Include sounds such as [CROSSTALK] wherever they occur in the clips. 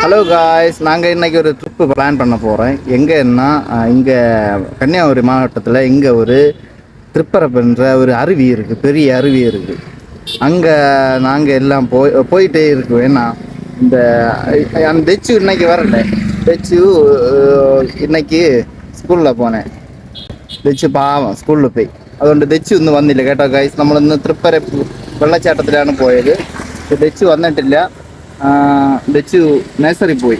Hello guys நாங்கள் இன்னைக்கு ஒரு ட்ரிப்பு பிளான் பண்ண போகிறோம் எங்கன்னா இங்கே கன்னியாகுமரி மாவட்டத்தில் இங்கே ஒரு திருப்பரப்புன்ற ஒரு அருவி இருக்குது பெரிய அருவி இருக்குது அங்கே நாங்கள் எல்லாம் போய் போயிட்டே இருக்கோம் ஏன்னா இந்த அந்த தெச்சு இன்னைக்கு வரல தெச்சு அஹ், இன்னைக்கு സ്കൂളിലാണ് പോണേ ദച്ച് പാവം സ്കൂളിൽ പോയി അതുകൊണ്ട് ദച്ച് ഒന്നും വന്നില്ല കേട്ടോ ഗൈസ് നമ്മളിന്ന് തൃപ്പര വെള്ളച്ചാട്ടത്തിലാണ് പോയത് ദച്ച് വന്നിട്ടില്ല ആ, ദച്ചു നഴ്സറി പോയി.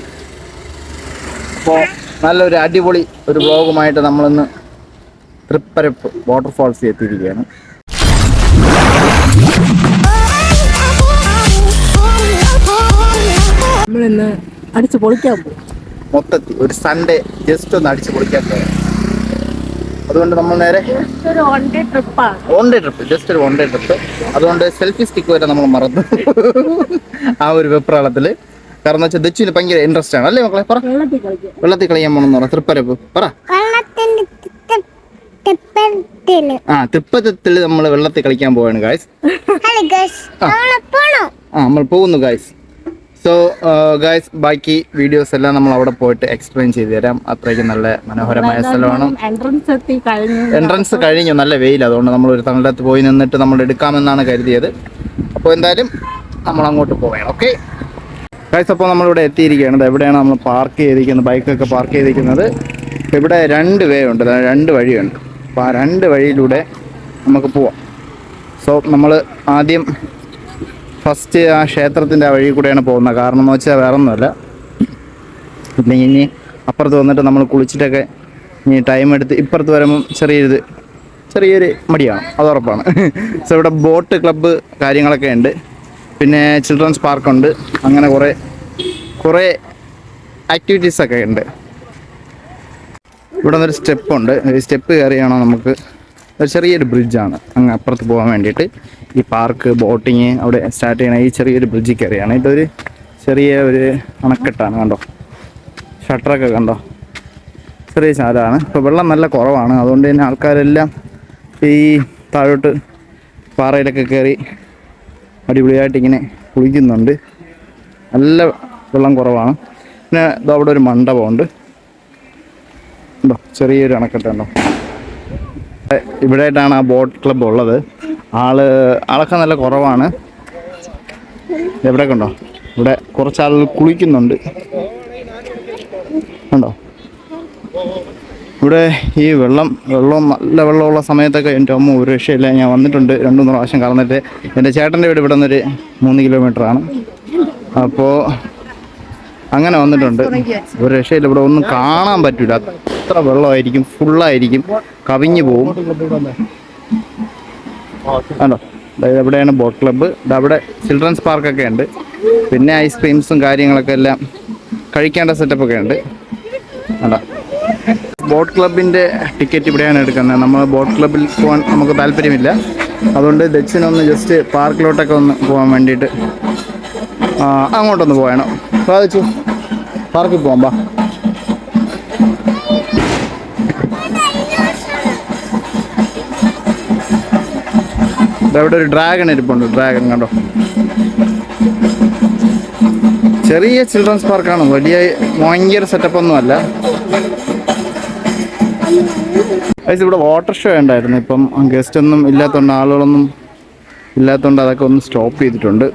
അപ്പോൾ നല്ലൊരു അടിപൊളി ഒരു വ്ളോഗുമായിട്ട് നമ്മളിന്ന് തൃപ്പരപ്പ് വാട്ടർഫാൾസിൽ എത്തിയിരിക്കുകയാണ്. നമ്മളിന്ന് അടിച്ചു പൊളിക്കാൻ പോകും മൊത്തത്തിൽ ഒരു സൺഡേ ജസ്റ്റ് ഒന്ന് അടിച്ചു പൊളിക്കാൻ പോയത് അതുകൊണ്ട് നമ്മൾ നേരെ ഓൺ ഡേ ട്രിപ്പ് ജസ്റ്റ് ഒരു വൺ ഡേ ട്രിപ്പ് അതുകൊണ്ട് സെൽഫി സ്റ്റിക്ക് വരെ നമ്മൾ മറന്നു. ആ ഒരു വെപ്രാളത്തിൽ കാരണം വെച്ചാൽ ദച്ചുവിന് ഭയങ്കര ഇൻട്രസ്റ്റ് ആണ്. അല്ലേ മക്കളെ? പറ. വെള്ളത്തിൽ കളിക്കാൻ പോണെന്ന് പറ. തൃപ്പരപ്പ് പറ. ആ തൃപ്പത്തിൽ നമ്മൾ വെള്ളത്തിൽ കളിക്കാൻ പോവാണ് ഗായ്സ് ആ. നമ്മൾ പോകുന്നു ഗായ്സ് സോ ഗായ്സ് ബാക്കി വീഡിയോസ് എല്ലാം നമ്മൾ അവിടെ പോയിട്ട് എക്സ്പ്ലെയിൻ ചെയ്തു തരാം. അത്രയ്ക്ക് നല്ല മനോഹരമായ സ്ഥലമാണ്. എൻട്രൻസ് കഴിഞ്ഞു. നല്ല വെയിൽ. അതുകൊണ്ട് നമ്മൾ ഒരു തണലത്ത് പോയി നിന്നിട്ട് നമ്മൾ എടുക്കാമെന്നാണ് കരുതിയത്. അപ്പോൾ എന്തായാലും നമ്മൾ അങ്ങോട്ട് പോവുകയാണ് ഓക്കെ ഗൈസ് അപ്പോൾ നമ്മളിവിടെ എത്തിയിരിക്കുകയാണ്. എവിടെയാണ് നമ്മൾ പാർക്ക് ചെയ്തിരിക്കുന്നത്? ബൈക്കൊക്കെ പാർക്ക് ചെയ്തിരിക്കുന്നത്. ഇവിടെ രണ്ട് വേ ഉണ്ട്. രണ്ട് വഴിയുണ്ട്. അപ്പോൾ ആ രണ്ട് വഴിയിലൂടെ നമുക്ക് പോവാം. സോ നമ്മൾ ആദ്യം ഫസ്റ്റ് ആ ക്ഷേത്രത്തിന്റെ ആ വഴി കൂടെയാണ് പോകുന്നത്. കാരണം എന്ന് വെച്ചാൽ വേറെ ഒന്നുമല്ല പിന്നെ ഇനി അപ്പുറത്ത് വന്നിട്ട് നമ്മൾ കുളിച്ചിട്ടൊക്കെ ഇനി ടൈം എടുത്ത് ഇപ്പുറത്ത് വരുമ്പം ചെറിയൊരു ചെറിയൊരു മടിയാണ്. അത് ഉറപ്പാണ്. [LAUGHS] സോ ഇവിടെ ബോട്ട് ക്ലബ്ബ് കാര്യങ്ങളൊക്കെ ഉണ്ട്. പിന്നെ ചിൽഡ്രൻസ് പാർക്കുണ്ട് അങ്ങനെ കുറേ കുറേ ആക്ടിവിറ്റീസൊക്കെ ഉണ്ട്. ഇവിടെ നിന്നൊരു സ്റ്റെപ്പുണ്ട് ഈ സ്റ്റെപ്പ് കയറിയാണോ നമുക്ക് ഒരു ചെറിയൊരു ബ്രിഡ്ജാണ് അങ്ങ് അപ്പുറത്ത് പോകാൻ വേണ്ടിയിട്ട്. ഈ പാർക്ക് ബോട്ടിങ് അവിടെ സ്റ്റാർട്ട് ചെയ്യണ ഈ ചെറിയൊരു ബ്രിഡ്ജിൽ കയറിയാണ്. ഇതൊരു ചെറിയ ഒരു അണക്കെട്ടാണ് കണ്ടോ? ഷട്ടറൊക്കെ കണ്ടോ? ചെറിയ ചാലാണ് ഇപ്പോൾ വെള്ളം നല്ല കുറവാണ്. അതുകൊണ്ട് തന്നെ ആൾക്കാരെല്ലാം ഈ താഴോട്ട് പാറയിലൊക്കെ കയറി അടിപൊളിയായിട്ട് ഇങ്ങനെ കുളിക്കുന്നുണ്ട്. നല്ല വെള്ളം കുറവാണ്. പിന്നെ ഇതാ അവിടെ ഒരു മണ്ഡപമുണ്ട്. ഉണ്ടോ ചെറിയൊരു അണക്കെട്ടുണ്ടോ ഇവിടെയായിട്ടാണ് ആ ബോട്ട് ക്ലബ്ബ് ഉള്ളത്. ആൾ ആളൊക്കെ നല്ല കുറവാണ്. എവിടെ കണ്ടോ ഇവിടെ കുറച്ച് ആളുകൾ കുളിക്കുന്നുണ്ട്. ഉണ്ടോ? ഇവിടെ ഈ വെള്ളം വെള്ളം നല്ല വെള്ളമുള്ള സമയത്തൊക്കെ എന്റെ അമ്മ ഒരു രക്ഷയില്ല. ഞാൻ വന്നിട്ടുണ്ട് രണ്ടു മൂന്ന് പ്രാവശ്യം കറന്നിട്ട്. എന്റെ ചേട്ടന്റെ വീട് ഇവിടെ നിന്നൊരു മൂന്ന് കിലോമീറ്റർ ആണ്. അപ്പോൾ അങ്ങനെ വന്നിട്ടുണ്ട്. ഒരു രക്ഷയില്ല. ഇവിടെ ഒന്നും കാണാൻ പറ്റില്ല അത്ര വെള്ളമായിരിക്കും ഫുള്ളായിരിക്കും കവിഞ്ഞു പോവും. ആണോ? അതായത് അവിടെയാണ് ബോട്ട് ക്ലബ്ബ്. അവിടെ ചിൽഡ്രൻസ് പാർക്കൊക്കെ ഉണ്ട്. പിന്നെ ഐസ്ക്രീംസും കാര്യങ്ങളൊക്കെ എല്ലാം കഴിക്കേണ്ട സെറ്റപ്പൊക്കെ ഉണ്ട്. അതാ ബോട്ട് ക്ലബിന്റെ ടിക്കറ്റ് ഇവിടെയാണ് എടുക്കുന്നത്. നമ്മൾ ബോട്ട് ക്ലബിൽ പോകാൻ നമുക്ക് താല്പര്യമില്ല. അതുകൊണ്ട് ദക്ഷിണൊന്ന് ജസ്റ്റ് പാർക്കിലോട്ടൊക്കെ ഒന്ന് പോകാൻ വേണ്ടിയിട്ട് അങ്ങോട്ടൊന്ന് പോകണം. സാധിച്ചു പാർക്കിൽ പോകാം ബാ ഇവിടെ ഒരു ഡ്രാഗൺ ഇരിപ്പുണ്ട്. ഡ്രാഗൺ കണ്ടോ? ചെറിയ ചിൽഡ്രൻസ് പാർക്കാണ് വലിയ ഭയങ്കര സെറ്റപ്പ് ഒന്നും അല്ല. ഗൈസ് ഇവിടെ വാട്ടർ ഷോ ഉണ്ടായിരുന്നു. ഇപ്പം ഗസ്റ്റ് ഒന്നും ഇല്ലാത്തതുകൊണ്ട് ആളുകളൊന്നും ഇല്ലാത്തതുകൊണ്ട് അതൊക്കെ ഒന്ന് സ്റ്റോപ്പ് ചെയ്തിട്ടുണ്ട്.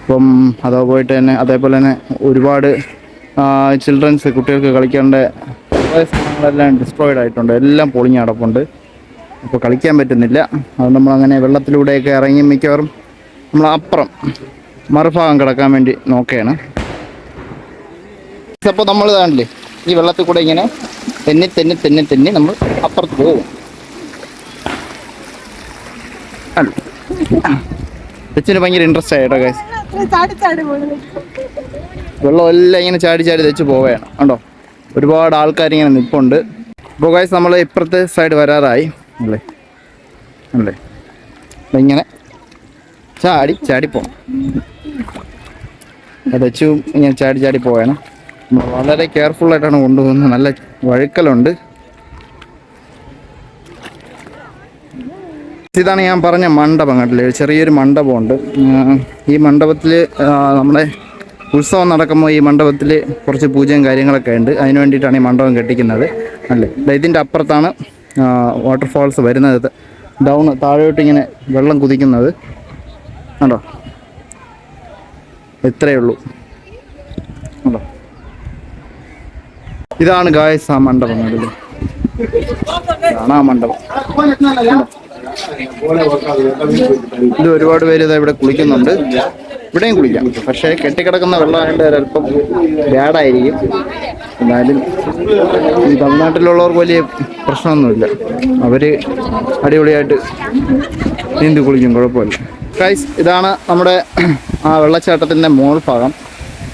അപ്പം അതോ പോയിട്ട് തന്നെ അതേപോലെ തന്നെ ഒരുപാട് ചിൽഡ്രൻസ് കുട്ടികൾക്ക് കളിക്കേണ്ട സാധനങ്ങളെല്ലാം ഡിസ്ട്രോയിഡ് ആയിട്ടുണ്ട്. എല്ലാം പൊളിഞ്ഞ് കിടപ്പുണ്ട് അപ്പോൾ കളിക്കാൻ പറ്റുന്നില്ല. അത് നമ്മളങ്ങനെ വെള്ളത്തിലൂടെയൊക്കെ ഇറങ്ങി മിക്കവാറും നമ്മൾ അപ്പുറം മറുഭാഗം കിടക്കാൻ വേണ്ടി നോക്കുകയാണ്. അപ്പോൾ നമ്മൾ ഇതാണല്ലേ ഈ വെള്ളത്തിൽ കൂടെ ഇങ്ങനെ തെന്നി തെന്നി തെന്നി തെന്നി നമ്മൾ അപ്പുറത്ത് പോകും. തെച്ചിന് ഭയങ്കര ഇൻട്രസ്റ്റ് ആയിട്ടോ ഗൈസ് വെള്ളം എല്ലാം ഇങ്ങനെ ചാടി ചാടി തെച്ച് പോവുകയാണ്. കണ്ടോ? ഒരുപാട് ആൾക്കാർ ഇങ്ങനെ നിൽപ്പുണ്ട് അപ്പോൾ ഗൈസ് നമ്മൾ ഇപ്പുറത്തെ സൈഡ് വരാറായി. അല്ലേ അല്ലേ ഇങ്ങനെ. ചാടി ചാടി പോകണം തെച്ചും ഇങ്ങനെ ചാടി ചാടി പോവാണ്. വളരെ കെയർഫുൾ ആയിട്ടാണ് കൊണ്ടുപോകുന്നത്. നല്ല വഴുക്കലുണ്ട്. ഇതാണ് ഞാൻ പറഞ്ഞ മണ്ഡപം കണ്ടില്ലേ? ചെറിയൊരു മണ്ഡപമുണ്ട്. ഈ മണ്ഡപത്തിൽ നമ്മുടെ ഉത്സവം നടക്കുമ്പോൾ ഈ മണ്ഡപത്തിൽ കുറച്ച് പൂജയും കാര്യങ്ങളൊക്കെ ഉണ്ട്. അതിന് വേണ്ടിയിട്ടാണ് ഈ മണ്ഡപം കെട്ടിക്കുന്നത്. അല്ലേ? ഇതിന്റെ അപ്പുറത്താണ് വാട്ടർഫാൾസ് വരുന്നത്. ഡൗൺ താഴോട്ട് ഇങ്ങനെ വെള്ളം കുതിക്കുന്നത്. കണ്ടോ? ഇത്രയേ ഉള്ളൂ. കണ്ടോ? ഇതാണ് ഗായസ് ആ മണ്ഡപം. ഇതാണ് ആ മണ്ഡപം. ഇത് ഒരുപാട് പേര് ഇതാ ഇവിടെ കുളിക്കുന്നുണ്ട്. ഇവിടെയും കുളിക്കാം. പക്ഷേ കെട്ടിക്കിടക്കുന്ന വെള്ളമായിട്ട് ഒരല്പം ബാഡായിരിക്കും. എന്നാലും ഈ തമിഴ്നാട്ടിലുള്ളവർക്ക് വലിയ പ്രശ്നമൊന്നുമില്ല. അവർ അടിപൊളിയായിട്ട് നീന്തി കുളിക്കും കുഴപ്പമില്ല. ഗൈസ് ഇതാണ് നമ്മുടെ ആ വെള്ളച്ചാട്ടത്തിന്റെ മോൾ ഭാഗം.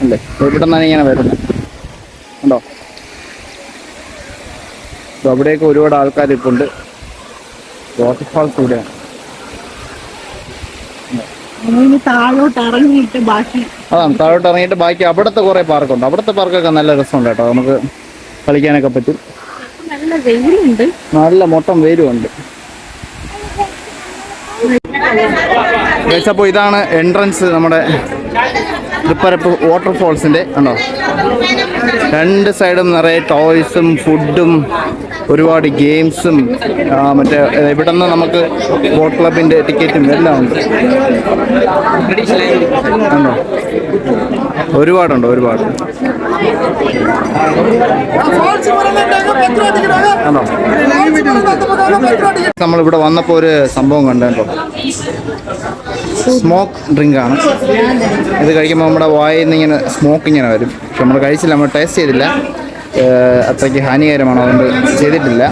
അല്ലേ? ഇവിടെ നിന്നാണ് ഇങ്ങനെ വരുന്നത്. ഉണ്ടോ അപ്പോൾ അവിടെയൊക്കെ ഒരുപാട് ആൾക്കാർ വാട്ടർഫാൾസ് ഇവിടെയാണ് താഴോട്ട് ഇറങ്ങിയിട്ട് ബാക്കി അതാണ് താഴോട്ട് ഇറങ്ങിയിട്ട് ബാക്കി അവിടുത്തെ കുറേ പാർക്കുണ്ട്. അവിടുത്തെ പാർക്കൊക്കെ നല്ല രസമുണ്ട് കേട്ടോ. നമുക്ക് കളിക്കാനൊക്കെ പറ്റും. നല്ല വെയിലുണ്ട്. നല്ല മൊത്തം വേരുമുണ്ട് അപ്പോൾ ഇതാണ് എൻട്രൻസ് നമ്മുടെ തൃപ്പരപ്പ് വാട്ടർഫോൾസിന്റെ ഉണ്ടോ രണ്ട് സൈഡും നിറയെ ടോയ്സും ഫുഡും ഒരുപാട് ഗെയിംസും മറ്റേ ഇവിടെ നിന്ന് നമുക്ക് ബോട്ട് ക്ലബിന്റെ ടിക്കറ്റും എല്ലാം ഉണ്ട്. ഒരുപാടുണ്ട് ഒരുപാട്. ആണോ നമ്മളിവിടെ വന്നപ്പോൾ ഒരു സംഭവം കണ്ടോ സ്മോക്ക് ഡ്രിങ്ക് ആണ്. ഇത് കഴിക്കുമ്പോൾ നമ്മുടെ വായിൽ നിന്ന് ഇങ്ങനെ സ്മോക്ക് ഇങ്ങനെ വരും. പക്ഷെ നമ്മൾ കഴിച്ചില്ല നമ്മൾ ടേസ്റ്റ് ചെയ്തില്ല. അത്രയ്ക്ക് ഹാനികരമാണ്. അതുകൊണ്ട് ചെയ്തിട്ടില്ല.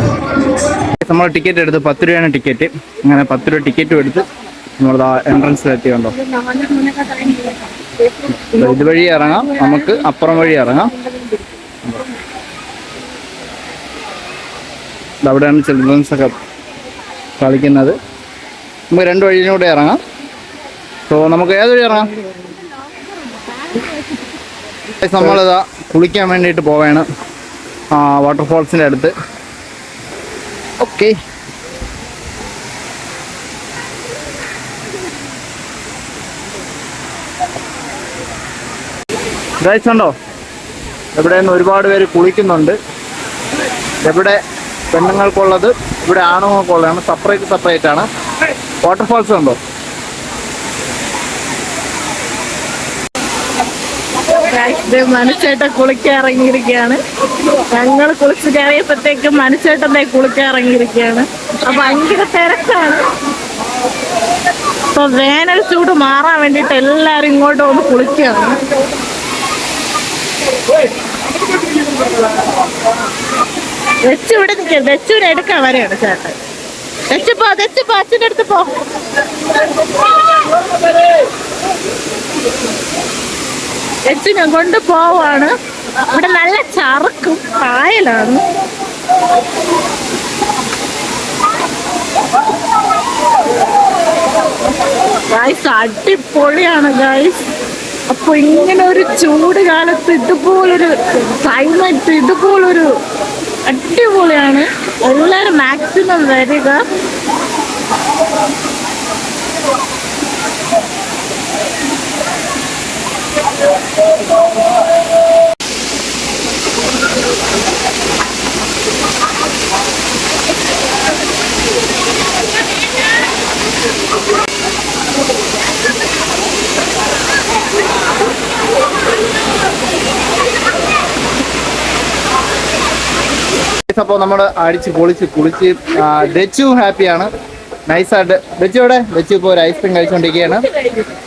നമ്മൾ ടിക്കറ്റ് എടുത്ത് പത്ത് രൂപയാണ് ടിക്കറ്റ് അങ്ങനെ പത്ത് രൂപ ടിക്കറ്റും എടുത്ത് നമ്മൾ എൻട്രൻസിലെത്തിയുണ്ടോ ഇതുവഴി ഇറങ്ങാം. നമുക്ക് അപ്പുറം വഴി ഇറങ്ങാം. അവിടെയാണ് ചിൽഡ്രൻസ് ഒക്കെ കളിക്കുന്നത്. നമുക്ക് രണ്ട് വഴിയിലൂടെ ഇറങ്ങാം. സോ നമുക്ക് ഏത് വഴി ഇറങ്ങാം? നമ്മളിതാ കുളിക്കാൻ വേണ്ടിയിട്ട് പോവുകയാണ് ആ വാട്ടർഫോൾസിന്റെ അടുത്ത്. ഓക്കെ ഗൈസ് ഉണ്ടോ ഇവിടെ നിന്ന് ഒരുപാട് പേര് കുളിക്കുന്നുണ്ട്. എവിടെ പെണ്ണുങ്ങൾക്കുള്ളത് ഇവിടെ ആണുങ്ങൾക്കുള്ളതാണ്. സെപ്പറേറ്റ് സെപ്പറേറ്റ് ആണ്. വാട്ടർഫോൾസ് ഉണ്ടോ മനുഷ്യട്ട കുളിക്കാൻ ഇറങ്ങിയിരിക്കുകയാണ് ഞങ്ങൾ കുളിച്ച് കയറിയപ്പോഴത്തേക്കും മനുഷ്യട്ടന്റെ കുളിക്കാൻ ഇറങ്ങിയിരിക്കുകയാണ് അപ്പൊ ഭയങ്കര തിരക്കാണ്. അപ്പൊ വേനൽ ചൂട് മാറാൻ വേണ്ടിട്ട് എല്ലാരും ഇങ്ങോട്ട് വന്ന് കുളിക്കുകയാണ്. വെച്ചു ഇവിടെ നിൽക്കരുത് വെച്ചു ഇവിടെ എടുക്കാൻ വരെയാണ് ചേട്ടൻ. വെച്ചു പോ വെച്ചു പോ അച്ഛന്റെ അടുത്ത് പോ. ദച്ചുനെ കൊണ്ട് പോവാണ്. ഇവിടെ നല്ല ചറുക്കും കായലാണ് ഗായ്സ് അടിപൊളിയാണ് ഗായ്സ് അപ്പൊ ഇങ്ങനെ ഒരു ചൂട് കാലത്ത് ഇതുപോലൊരു ക്ലൈമറ്റ് ഇതുപോലൊരു അടിപൊളിയാണ്. എല്ലാരും മാക്സിമം വരിക. അപ്പോൾ നമ്മൾ അടിച്ച് പൊളിച്ച് കുളിച്ച് ആ, ദച്ചു ഹാപ്പിയാണ്. നൈസായിട്ട് വെച്ചോടെ ഇവിടെ ദച്ചു ഇപ്പോൾ ഒരു ഐസ്ക്രീം കഴിച്ചുകൊണ്ടിരിക്കുകയാണ്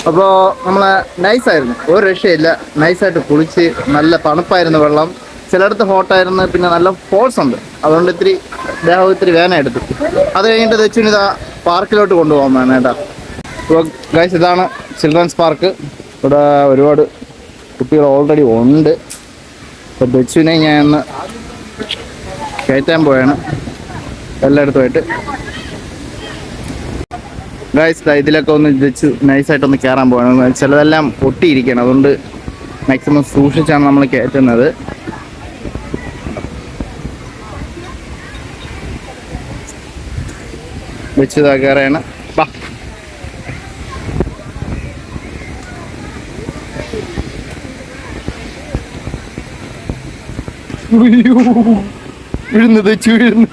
അപ്പോൾ നമ്മൾ നൈസായിരുന്നു ഒരു രക്ഷയില്ല. നൈസായിട്ട് കുളിച്ച് നല്ല തണുപ്പായിരുന്നു വെള്ളം. ചിലയിടത്ത് ഹോട്ടായിരുന്നു പിന്നെ നല്ല ഫോൾസ് ഉണ്ട്. അതുകൊണ്ട് ഇത്തിരി ദേഹം ഇത്തിരി വേന എടുത്തു. അത് കഴിഞ്ഞിട്ട് വെച്ചു ഇതാ പാർക്കിലോട്ട് കൊണ്ടുപോകാൻ കേട്ടോ. അപ്പോൾ ഗൈസ് ഇതാണ് ചിൽഡ്രൻസ് പാർക്ക് ഇവിടെ ഒരുപാട് കുട്ടികൾ ഓൾറെഡി ഉണ്ട്. അപ്പോൾ ദച്ചുവിനെ ഞാൻ കയറ്റാൻ പോയാണ്. എല്ലായിടത്തുമായിട്ട് ഗായ്സ് ഇതിലൊക്കെ ഒന്ന് വെച്ച് നൈസായിട്ടൊന്ന് കയറാൻ പോകണം ചിലതെല്ലാം ഒട്ടിയിരിക്കണം അതുകൊണ്ട് മാക്സിമം സൂക്ഷിച്ചാണ് നമ്മൾ കയറ്റുന്നത്. വെച്ച് കയറുകയാണ് വാ. വീഴുന്നത് ചുഴുന്നു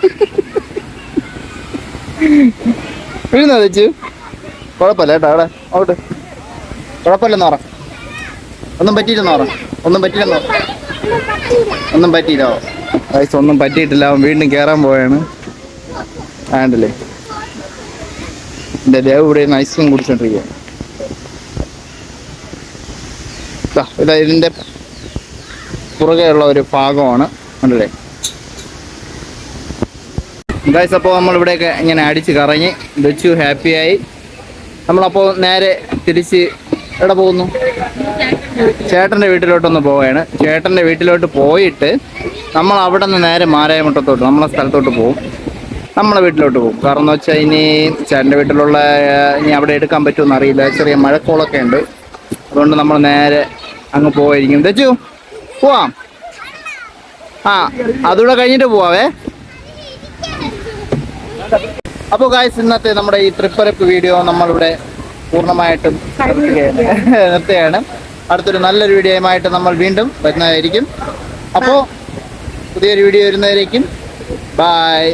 വീഴുന്നത് ചു കുഴപ്പമില്ല കേട്ടോ അവിടെ അവിടെ കുഴപ്പമില്ലെന്ന് പറ. ഒന്നും പറ്റിയില്ലെന്ന് പറ. ഒന്നും പറ്റിയില്ലെന്ന് പറ. ഒന്നും പറ്റിയില്ല. വയസ്സ് ഒന്നും പറ്റിയിട്ടില്ല. അവൻ വീണ്ടും കയറാൻ പോയാണ് ആണ്ടല്ലേ? എന്റെ ദേവ് ഇവിടെ ഐസ്ക്രീം കുടിച്ചോണ്ടിരിക്കുക ഇതിന്റെ ഉള്ള ഒരു ഭാഗമാണ്. ഉണ്ടല്ലേ ഗൈസ് അപ്പോൾ നമ്മളിവിടെയൊക്കെ ഇങ്ങനെ അടിച്ച് കറങ്ങി. വെച്ചു ഹാപ്പിയായി നമ്മളപ്പോൾ നേരെ തിരിച്ച് എവിടെ പോകുന്നു? ചേട്ടന്റെ വീട്ടിലോട്ടൊന്ന് പോവുകയാണ്. ചേട്ടന്റെ വീട്ടിലോട്ട് പോയിട്ട് നമ്മൾ അവിടെ നിന്ന് നേരെ മാരായമുട്ടത്തോട്ട് നമ്മളെ സ്ഥലത്തോട്ട് പോകും നമ്മളെ വീട്ടിലോട്ട് പോകും കാരണം എന്ന് വെച്ചാൽ ഇനി ചേട്ടന്റെ വീട്ടിലുള്ള ഇനി അവിടെ എടുക്കാൻ പറ്റുമെന്ന് അറിയില്ല. ചെറിയ മഴക്കോളൊക്കെ ഉണ്ട്. അതുകൊണ്ട് നമ്മൾ നേരെ അങ്ങ് പോവായിരിക്കും. തെച്ചു പോവാം. ആ അതുകൂടെ കഴിഞ്ഞിട്ട് പോവാവേ. അപ്പോൾ ഗായ്സ് ഇന്നത്തെ നമ്മുടെ ഈ ട്രിപ്പറിപ്പ് വീഡിയോ നമ്മളിവിടെ പൂർണമായിട്ടും നിർത്തുകയാണ്. [LAUGHS] അടുത്തൊരു നല്ലൊരു വീഡിയോയുമായിട്ട് നമ്മൾ വീണ്ടും വരുന്നതായിരിക്കും. അപ്പോൾ പുതിയൊരു വീഡിയോ വരുന്നതായിരിക്കും. ബൈ